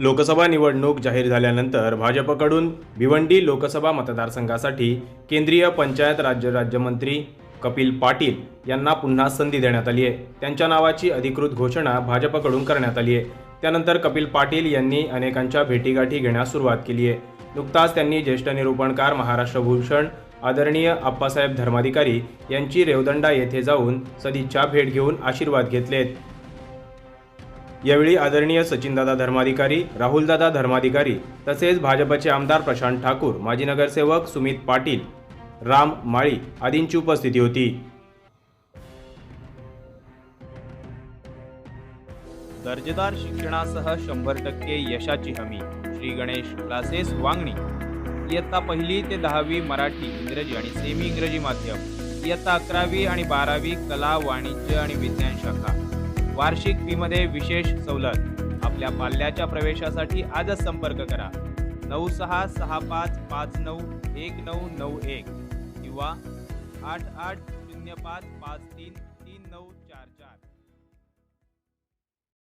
लोकसभा निवडणूक जाहीर झाल्यानंतर भाजपकडून भिवंडी लोकसभा मतदारसंघासाठी केंद्रीय पंचायत राज्य राज्यमंत्री कपिल पाटील यांना पुन्हा संधी देण्यात आली आहे. त्यांच्या नावाची अधिकृत घोषणा भाजपकडून करण्यात आली आहे. त्यानंतर कपिल पाटील यांनी अनेकांच्या भेटीगाठी घेण्यास सुरुवात केली आहे. नुकताच त्यांनी ज्येष्ठ निरूपणकार महाराष्ट्र भूषण आदरणीय आप्पासाहेब धर्माधिकारी यांची रेवदंडा येथे जाऊन सदिच्छा भेट घेऊन आशीर्वाद घेतलेत. यावेळी आदरणीय सचिनदादा धर्माधिकारी राहुलदादा धर्माधिकारी तसेच भाजपचे आमदार प्रशांत ठाकूर माजी नगरसेवक सुमित पाटील राम माळी आदींची उपस्थिती होती. दर्जेदार शिक्षणासह शंभर टक्के यशाची हमी श्री गणेश क्लासेस वांगणी. इयत्ता पहिली ते दहावी मराठी इंग्रजी आणि सेमी इंग्रजी माध्यम. इयत्ता अकरावी आणि बारावी कला वाणिज्य आणि विज्ञान शाखा. वार्षिक फीमध्ये विशेष सवलत. आपल्या पाल्याच्या प्रवेशासाठी आजच संपर्क करा. नऊ सहा सहा पाच पाच नऊ एक नऊ नऊ एक किंवा आठ आठ शून्य पाच पाच तीन तीन नऊ चार चार.